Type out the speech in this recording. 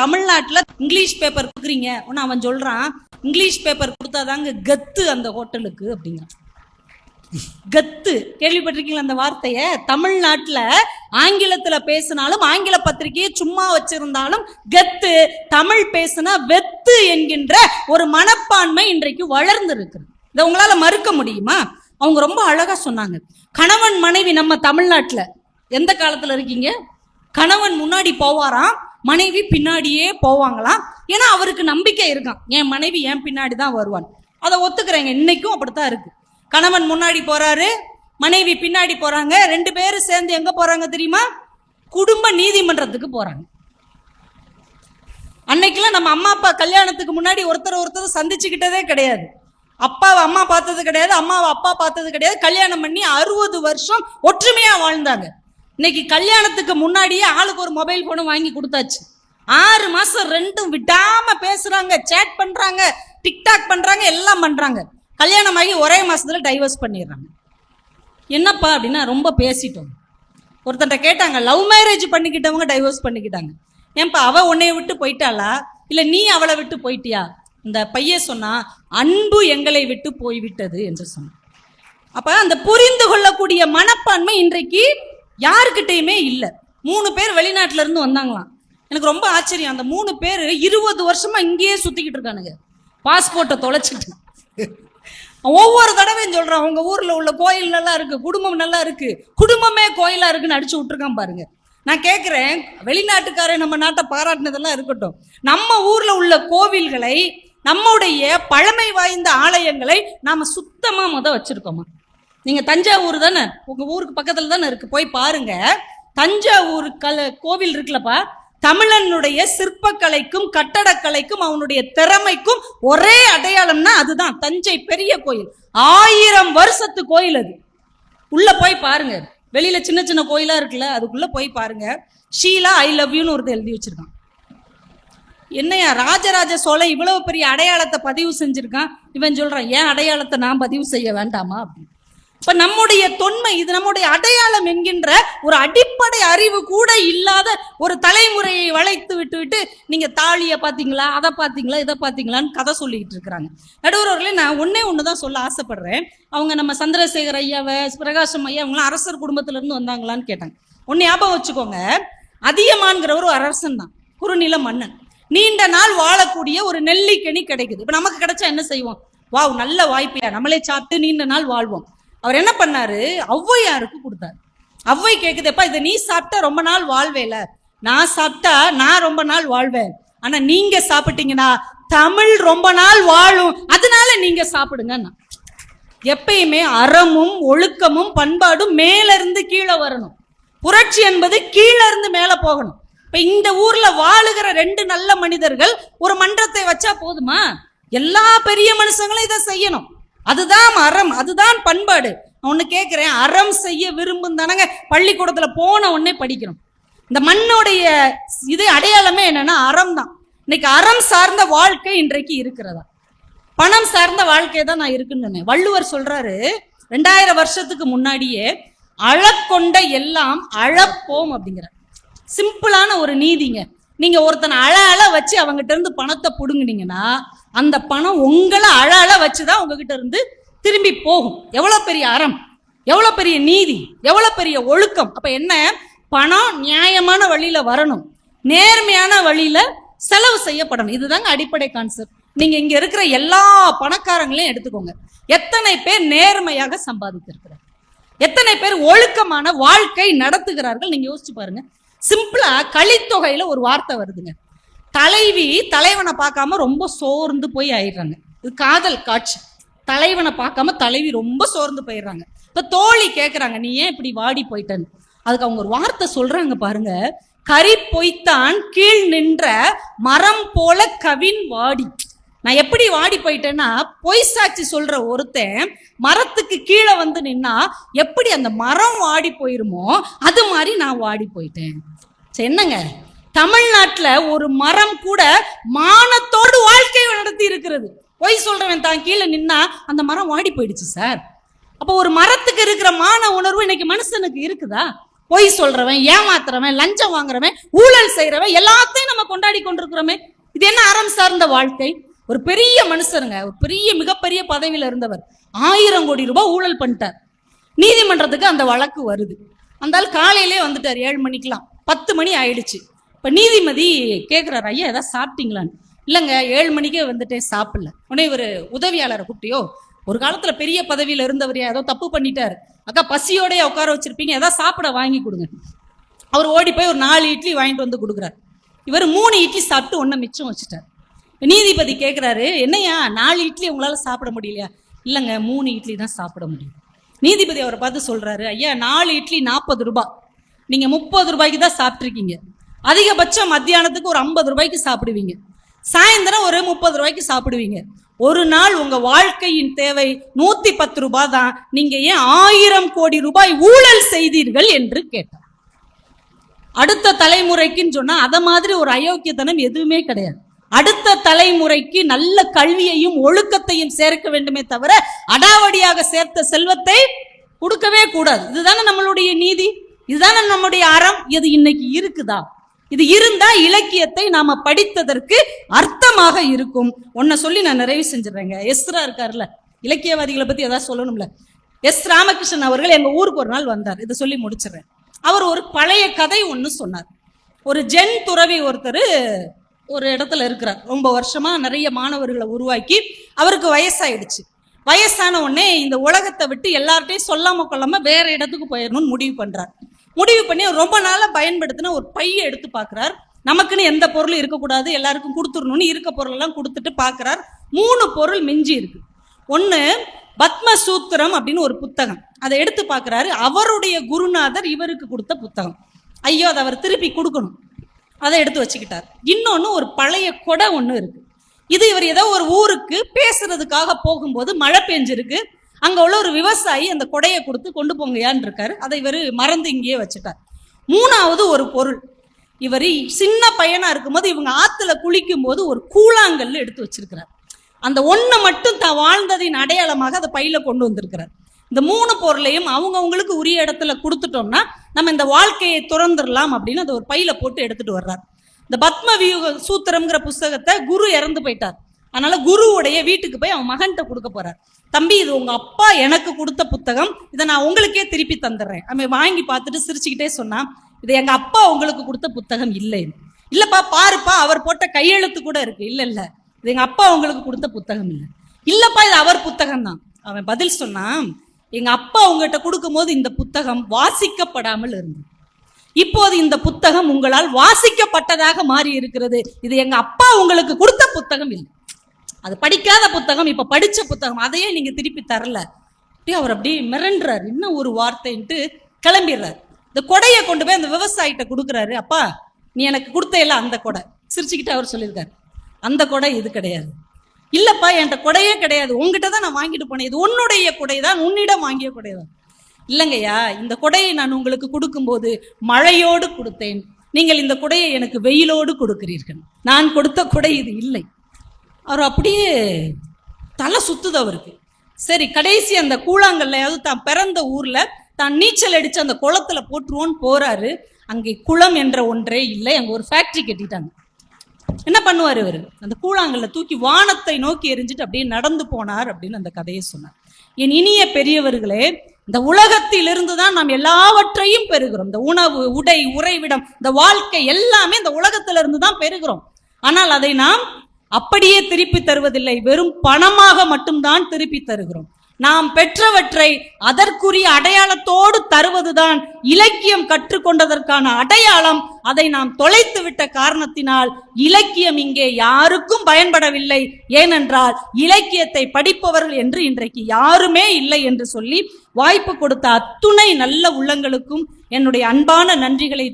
தமிழ்நாட்டில் English paper கொடுக்குறீங்க. ஒன்று அவன் சொல்கிறான் இங்கிலீஷ் பேப்பர் கொடுத்தாதாங்க கத்து அந்த ஹோட்டலுக்கு அப்படிங்கிறான் கத்து. கேள்விப்பட்டிருக்கீங்களா அந்த வார்த்தையை? தமிழ்நாட்டில் ஆங்கிலத்தில் பேசினாலும் ஆங்கில பத்திரிகையை சும்மா வச்சிருந்தாலும் கத்து தமிழ் பேசினா வெத்து என்கின்ற ஒரு மனப்பான்மை இன்றைக்கு வளர்ந்து இருக்கு இதை உங்களால மறுக்க முடியுமா? அவங்க ரொம்ப அழகா சொன்னாங்க. கணவன் மனைவி நம்ம தமிழ்நாட்டில். எந்த காலத்தில் இருக்கீங்க? கணவன் முன்னாடி போவாராம் மனைவி பின்னாடியே போவாங்களாம் ஏன்னா அவருக்கு நம்பிக்கை இருக்கான் என் மனைவி என் பின்னாடி தான் வருவான் அதை ஒத்துக்கிறேங்க. இன்னைக்கும் அப்படித்தான் இருக்கு. கணவன் முன்னாடி போறாரு மனைவி பின்னாடி போறாங்க ரெண்டு பேரும் சேர்ந்து எங்க போறாங்க தெரியுமா? குடும்ப நீதிமன்றத்துக்கு போறாங்க. அன்னைக்கெல்லாம் நம்ம அம்மா அப்பா கல்யாணத்துக்கு முன்னாடி ஒருத்தர் ஒருத்தர் சந்திச்சுக்கிட்டதே கிடையாது. அப்பாவை அம்மா பார்த்தது கிடையாது அம்மாவை அப்பா பார்த்தது கிடையாது. கல்யாணம் பண்ணி அறுபது வருஷம் ஒற்றுமையா வாழ்ந்தாங்க. இன்னைக்கு கல்யாணத்துக்கு முன்னாடியே ஆளுக்கு ஒரு மொபைல் போனும் வாங்கி கொடுத்தாச்சு. ஆறு மாசம் ரெண்டும் விடாம பேசுறாங்க சேட் பண்றாங்க டிக்டாக் பண்றாங்க எல்லாம் பண்றாங்க. கல்யாணம் ஆகி ஒரே மாசத்துல டைவர்ஸ் பண்ணிடுறாங்க. என்னப்பா அப்படின்னா ரொம்ப பேசிட்டோம். ஒருத்தன்ட்ட கேட்டாங்க லவ் மேரேஜ் பண்ணிக்கிட்டவங்க டைவர்ஸ் பண்ணிக்கிட்டாங்க. ஏன்பா அவ உன்னைய விட்டு போயிட்டாளா? இல்ல நீ அவளை விட்டு போயிட்டியா? இந்த பையன் சொன்னா அன்பு எங்களை விட்டு போய்விட்டது என்று சொன்னான். அப்ப அந்த புரிந்து கொள்ளக்கூடிய மனப்பான்மை இன்றைக்கு யாருக்கிட்டையுமே இல்லை. மூணு பேர் வெளிநாட்டுல இருந்து வந்தாங்களாம். எனக்கு ரொம்ப ஆச்சரியம். அந்த மூணு பேர் இருபது வருஷமா இங்கேயே சுத்திக்கிட்டு இருக்கானுங்க. பாஸ்போர்ட்டை தொலைச்சிட்டு. ஒவ்வொரு தடவையும் சொல்றான் உங்க ஊர்ல உள்ள கோயில் நல்லா இருக்கு குடும்பம் நல்லா இருக்கு குடும்பமே கோயிலா இருக்குன்னு அடிச்சு விட்டுருக்கான் பாருங்க. நான் கேட்குறேன் வெளிநாட்டுக்காரன் நம்ம நாட்டை பாராட்டினதெல்லாம் இருக்கட்டும். நம்ம ஊர்ல உள்ள கோவில்களை நம்முடைய பழமை வாய்ந்த ஆலயங்களை நாம சுத்தமா முத வச்சிருக்கோமா? நீங்க தஞ்சாவூர் தானே? உங்க ஊருக்கு பக்கத்துல தானே இருக்கு? போய் பாருங்க. தஞ்சாவூர் கல கோவில் இருக்குல்லப்பா. தமிழனுடைய சிற்பக்கலைக்கும் கட்டடக்கலைக்கும் அவனுடைய திறமைக்கும் ஒரே அடையாளம்னா அதுதான். தஞ்சை பெரிய கோயில். ஆயிரம் வருஷத்து கோயில் அது. உள்ள போய் பாருங்க. வெளியில சின்ன சின்ன கோயிலா இருக்குல்ல அதுக்குள்ள போய் பாருங்க. ஷீலா ஐ லவ் யூன்னு ஒருத்தர் எழுதி வச்சிருக்கான். என்னையா ராஜராஜ சோழன் இவ்வளவு பெரிய அடையாளத்தை பதிவு செஞ்சிருக்கான்? இவன் சொல்றான் ஏன் அடையாளத்தை நான் பதிவு செய்ய வேண்டாமா? அப்படின்னு. இப்ப நம்முடைய தொன்மை இது நம்முடைய அடையாளம் என்கின்ற ஒரு அடிப்படை அறிவு கூட இல்லாத ஒரு தலைமுறையை வளைத்து விட்டு விட்டு நீங்க தாலிய பாத்தீங்களா அதை பாத்தீங்களா இதை பாத்தீங்களான்னு கதை சொல்லிட்டு இருக்கிறாங்க. நடுவர்களே நான் ஒன்னே ஒண்ணுதான் சொல்ல ஆசைப்படுறேன். அவங்க நம்ம சந்திரசேகர் ஐயாவை பிரகாசம் ஐயா அவங்களாம் அரசர் குடும்பத்துல இருந்து வந்தாங்களான்னு கேட்டாங்க. ஒன்னு ஞாபகம் வச்சுக்கோங்க. அதியமான்கிறவர் ஒரு அரசன் தான் குறுநில மன்னன். நீண்ட நாள் வாழக்கூடிய ஒரு நெல்லிக்கனி கிடைக்குது. இப்ப நமக்கு கிடைச்சா என்ன செய்வோம்? வாவ் நல்ல வாய்ப்பையா நம்மளே சாப்பிட்டு நீண்ட நாள் வாழ்வோம். அவர் என்ன பண்ணாரு? ஔவையாருக்கு கொடுத்தாரு. ஔவை கேட்குதேப்பா இதை நீ சாப்பிட்டா ரொம்ப நாள் வாழ்வேல? நான் சாப்பிட்டா நான் ரொம்ப நாள் வாழ்வேன். ஆனா நீங்க சாப்பிட்டீங்கன்னா தமிழ் ரொம்ப நாள் வாழும். அதனால நீங்க சாப்பிடுங்கன்னா எப்பயுமே அறமும் ஒழுக்கமும் பண்பாடும் மேல இருந்து கீழே வரணும். புரட்சி என்பது கீழே இருந்து மேல போகணும். இப்ப இந்த ஊர்ல வாழுகிற ரெண்டு நல்ல மனிதர்கள் ஒரு மன்றத்தை வச்சா போதுமா? எல்லா பெரிய மனுஷங்களும் இதை செய்யணும். அதுதான் அறம் அதுதான் பண்பாடு. நான் ஒண்ணு கேட்கிறேன் அறம் செய்ய விரும்பும் தானங்க? பள்ளிக்கூடத்துல போன உடனே படிக்கிறோம் இந்த மண்ணுடைய இது அடையாளமே என்னன்னா அறம் தான். இன்னைக்கு அறம் சார்ந்த வாழ்க்கை இன்றைக்கு இருக்கிறதா? பணம் சார்ந்த வாழ்க்கை தான் நான் இருக்குன்னு சொன்னேன். வள்ளுவர் சொல்றாரு ரெண்டாயிரம் வருஷத்துக்கு முன்னாடியே அழக்கொண்ட எல்லாம் அழப்போம் அப்படிங்கிற சிம்பிளான ஒரு நீதிங்க. நீங்க ஒருத்தனை அழ அழ வச்சு அவங்ககிட்ட இருந்து பணத்தை புடுங்கினீங்கன்னா அந்த பணம் உங்களை அழ அழ வச்சுதான் உங்ககிட்ட இருந்து திரும்பி போகும். எவ்வளோ பெரிய அறம் எவ்வளோ பெரிய நீதி எவ்வளோ பெரிய ஒழுக்கம். அப்போ என்ன? பணம் நியாயமான வழியில் வரணும். நேர்மையான வழியில் செலவு செய்யப்படணும். இதுதாங்க அடிப்படை கான்செப்ட் நீங்கள் இங்கே இருக்கிற எல்லா பணக்காரங்களையும் எடுத்துக்கோங்க. எத்தனை பேர் நேர்மையாக சம்பாதித்திருக்கிறார்? எத்தனை பேர் ஒழுக்கமான வாழ்க்கை நடத்துகிறார்கள்? நீங்கள் யோசிச்சு பாருங்க. சிம்பிளாக கழித்தொகையில் ஒரு வார்த்தை வருதுங்க. தலைவி தலைவனை பார்க்காம ரொம்ப சோர்ந்து போய் ஆயிடுறாங்க. இது காதல் காட்சி. தலைவனை பார்க்காம தலைவி ரொம்ப சோர்ந்து போயிடுறாங்க. இப்ப தோழி கேட்குறாங்க நீ ஏன் இப்படி வாடி போயிட்டன்னு? அதுக்கு அவங்க ஒரு வார்த்தை சொல்றாங்க பாருங்க. கரி பொய்த்தான் கீழ் நின்ற மரம் போல கவின் வாடி. நான் எப்படி வாடி போயிட்டேன்னா பொய் சாட்சி சொல்ற ஒருத்தன் மரத்துக்கு கீழே வந்து நின்னா எப்படி அந்த மரம் வாடி போயிருமோ அது மாதிரி நான் வாடி போயிட்டேன். சரி, என்னங்க? தமிழ்நாட்டில் ஒரு மரம் கூட மானத்தோடு வாழ்க்கை நடத்தி இருக்கிறது. பொய் சொல்றவன் தான் கீழே நின்னா அந்த மரம் வாடி போயிடுச்சு சார் அப்போ ஒரு மரத்துக்கு இருக்கிற மான உணர்வு இன்னைக்கு மனுஷனுக்கு இருக்குதா? பொய் சொல்றவன் ஏமாத்துறவன் லஞ்சம் வாங்குறவன் ஊழல் செய்யறவன் எல்லாத்தையும் நம்ம கொண்டாடி கொண்டிருக்கிறோமே. இது என்ன அறம் சார்ந்த வாழ்க்கை? ஒரு பெரிய மனுஷருங்க ஒரு பெரிய மிகப்பெரிய பதவியில் இருந்தவர் ஆயிரம் கோடி ரூபாய் ஊழல் பண்ணிட்டார். நீதிமன்றத்துக்கு அந்த வழக்கு வருது. அந்த காலையிலே வந்துட்டார் ஏழு மணிக்கெலாம் பத்து மணி ஆயிடுச்சு. இப்போ நீதிமதி கேட்குறாரு ஐயா ஏதாவது சாப்பிட்டீங்களான்னு? இல்லைங்க ஏழு மணிக்கே வந்துட்டேன் சாப்பிடல. உடனே ஒரு உதவியாளரை கூப்பிட்டியோ ஒரு காலத்தில் பெரிய பதவியில் இருந்தவர் ஏதோ தப்பு பண்ணிட்டார். அக்கா பசியோடய உட்கார வச்சுருப்பீங்க ஏதாவது சாப்பிட வாங்கி கொடுங்க. அவர் ஓடி போய் ஒரு நாலு இட்லி வாங்கிட்டு வந்து கொடுக்குறாரு. இவர் மூணு இட்லி சாப்பிட்டு ஒன்றை மிச்சம் வச்சுட்டார். நீதிபதி கேட்குறாரு என்னய்யா நாலு இட்லி உங்களால் சாப்பிட முடியலையா? இல்லைங்க மூணு இட்லி தான் சாப்பிட முடியும். நீதிபதி அவரை பார்த்து சொல்கிறாரு ஐயா நாலு இட்லி நாற்பது ரூபாய் நீங்கள் முப்பது ரூபாய்க்கு தான் சாப்பிட்ருக்கீங்க அதிகபட்சம் மத்தியானத்துக்கு ஒரு ஐம்பது ரூபாய்க்கு சாப்பிடுவீங்க. சாயந்தரம் ஒரு முப்பது ரூபாய்க்கு சாப்பிடுவீங்க. ஒரு நாள் உங்க வாழ்க்கையின் தேவை நூத்தி பத்து ரூபாய் தான். நீங்க ஏன் ஆயிரம் கோடி ரூபாய் ஊழல் செய்தீர்கள் என்று கேட்டார். அடுத்த தலைமுறைக்குன்னு சொன்னா அத மாதிரி ஒரு அயோக்கியத்தனம் எதுவுமே கிடையாது. அடுத்த தலைமுறைக்கு நல்ல கல்வியையும் ஒழுக்கத்தையும் சேர்க்க வேண்டுமே தவிர அடாவடியாக சேர்த்த செல்வத்தை கொடுக்கவே கூடாது. இதுதானே நம்மளுடைய நீதி? இதுதானே நம்முடைய அறம்? இது இன்னைக்கு இருக்குதா? இது இருந்தா இலக்கியத்தை நாம படித்ததற்கு அர்த்தமாக இருக்கும். உன்னை சொல்லி நான் நிறைவு செஞ்சிடறேங்க. எஸ்ரா இருக்காருல்ல இலக்கியவாதிகளை பத்தி ஏதாவது சொல்லணும்ல. எஸ் ராமகிருஷ்ணன் அவர்கள் எங்க ஊருக்கு ஒரு நாள் வந்தார். இதை சொல்லி முடிச்சிடுறேன். அவர் ஒரு பழைய கதை ஒன்று சொன்னார். ஒரு ஜென் துறவி ஒருத்தர் ஒரு இடத்துல இருக்கிறார். ரொம்ப வருஷமா நிறைய மாணவர்களை உருவாக்கி அவருக்கு வயசாயிடுச்சு. வயசான உடனே இந்த உலகத்தை விட்டு எல்லார்ட்டையும் சொல்லாம கொள்ளாம வேற இடத்துக்கு போயிடணும்னு முடிவு பண்றார். முடிவு பண்ணி ரொம்ப நாளாக பயன்படுத்தின ஒரு பையை எடுத்து பார்க்குறார் நமக்குன்னு எந்த பொருளும் இருக்கக்கூடாது எல்லாருக்கும் கொடுத்துடணும்னு இருக்க பொருளெல்லாம் கொடுத்துட்டு பார்க்குறார் மூணு பொருள் மிஞ்சி இருக்கு. ஒன்று பத்மசூத்திரம் அப்படின்னு ஒரு புத்தகம். அதை எடுத்து பார்க்குறாரு அவருடைய குருநாதர் இவருக்கு கொடுத்த புத்தகம். ஐயோ அதை அவர் திருப்பி கொடுக்கணும். அதை எடுத்து வச்சுக்கிட்டார். இன்னொன்று ஒரு பழைய கொடை ஒன்று இருக்கு. இது இவர் ஏதோ ஒரு ஊருக்கு பேசுறதுக்காக போகும்போது மழை பெஞ்சிருக்கு. அங்க உள்ள ஒரு விவசாயி அந்த கொடையை கொடுத்து கொண்டு போங்கயான்னு இருக்காரு. அதை இவர் மறந்து இங்கேயே வச்சுட்டார். மூணாவது ஒரு பொருள். இவர் சின்ன பையனா இருக்கும்போது இவங்க ஆத்துல குளிக்கும் போது ஒரு கூழாங்கல் எடுத்து வச்சிருக்கிறார். அந்த ஒன்றை மட்டும் தான் வாழ்ந்ததின் அடையாளமாக அதை பையில கொண்டு வந்திருக்கிறார். இந்த மூணு பொருளையும் அவங்கவுங்களுக்கு உரிய இடத்துல கொடுத்துட்டோம்னா நம்ம இந்த வாழ்க்கையை துறந்துடலாம் அப்படின்னு அதை ஒரு பையில போட்டு எடுத்துட்டு வர்றார். இந்த பத்ம வியூக சூத்திரம்ங்கிற புஸ்தகத்தை குரு இறந்து போயிட்டார். அதனால குருவுடைய வீட்டுக்கு போய் அவன் மகன்கிட்ட கொடுக்க போறார். தம்பி இது உங்க அப்பா எனக்கு கொடுத்த புத்தகம். இதை நான் உங்களுக்கே திருப்பி தந்துடுறேன். அவன் வாங்கி பார்த்துட்டு சிரிச்சுக்கிட்டே சொன்னான் இது எங்க அப்பா உங்களுக்கு கொடுத்த புத்தகம் இல்லை. இல்லப்பா பாருப்பா அவர் போட்ட கையெழுத்து கூட இருக்கு. இல்ல இல்ல இது எங்க அப்பா உங்களுக்கு கொடுத்த புத்தகம் இல்லை. இல்லப்பா இது அவர் புத்தகம் தான். அவன் பதில் சொன்னான் எங்க அப்பா உங்ககிட்ட கொடுக்கும்போது இந்த புத்தகம் வாசிக்கப்படாமல் இருந்தது. இப்போது இந்த புத்தகம் உங்களால் வாசிக்கப்பட்டதாக மாறி இருக்கிறது இது எங்க அப்பா உங்களுக்கு கொடுத்த புத்தகம் இல்லை. அது படிக்காத புத்தகம் இப்போ படித்த புத்தகம் அதையே நீங்கள் திருப்பி தரல. அப்படியே அவர் அப்படியே மிரண்டுறாரு. இன்னும் ஒரு வார்த்தைன்ட்டு கிளம்பிடுறாரு. இந்த கொடையை கொண்டு போய் அந்த விவசாயிகிட்ட கொடுக்குறாரு. அப்பா நீ எனக்கு கொடுத்தையில அந்த கொடை. சிரிச்சுக்கிட்டு அவர் சொல்லியிருக்காரு. அந்த கொடை இது கிடையாது. இல்லைப்பா என்கிட்ட கொடையே கிடையாது. உங்ககிட்ட தான் நான் வாங்கிட்டு போனேன். இது உன்னுடைய கொடை தான். உன்னிடம் வாங்கிய கொடை தான். இல்லைங்கய்யா இந்த கொடையை நான் உங்களுக்கு கொடுக்கும்போது மழையோடு கொடுத்தேன். நீங்கள் இந்த கொடையை எனக்கு வெயிலோடு கொடுக்கிறீர்கள். நான் கொடுத்த கொடை இது இல்லை. அவர் அப்படியே தலை சுத்துது அவருக்கு. சரி கடைசி அந்த கூழாங்கல்லையாவது தான் பிறந்த ஊர்ல தான் நீச்சல் அடிச்சு அந்த குளத்துல போட்டுருவோன்னு போறாரு. அங்கே குளம் என்ற ஒன்றே இல்லை. அங்கே ஒரு ஃபேக்டரி கட்டிட்டாங்க. என்ன பண்ணுவார் இவர்? அந்த கூழாங்கல்ல தூக்கி வானத்தை நோக்கி எரிஞ்சிட்டு அப்படியே நடந்து போனார் அப்படின்னு அந்த கதையை சொன்னார். என் இனிய பெரியவர்களே இந்த உலகத்திலிருந்து தான் நாம் எல்லாவற்றையும் பெறுகிறோம். இந்த உணவு உடை உறைவிடம் இந்த வாழ்க்கை எல்லாமே இந்த உலகத்திலிருந்து தான் பெறுகிறோம். ஆனால் அதை நாம் அப்படியே திருப்பி தருவதில்லை. வெறும் பணமாக மட்டும்தான் திருப்பி தருகிறோம். நாம் பெற்றவற்றை அதற்குரிய அடையாளத்தோடு தருவதுதான் இலக்கியம் கற்றுக்கொண்டதற்கான அடையாளம். அதை நாம் தொலைத்து விட்ட காரணத்தினால் இலக்கியம் இங்கே யாருக்கும் பயன்படவில்லை. ஏனென்றால் இலக்கியத்தை படிப்பவர்கள் என்று இன்றைக்கு யாருமே இல்லை என்று சொல்லி வாய்ப்பு கொடுத்த அத்துணை நல்ல உள்ளங்களுக்கும் என்னுடைய அன்பான நன்றிகளை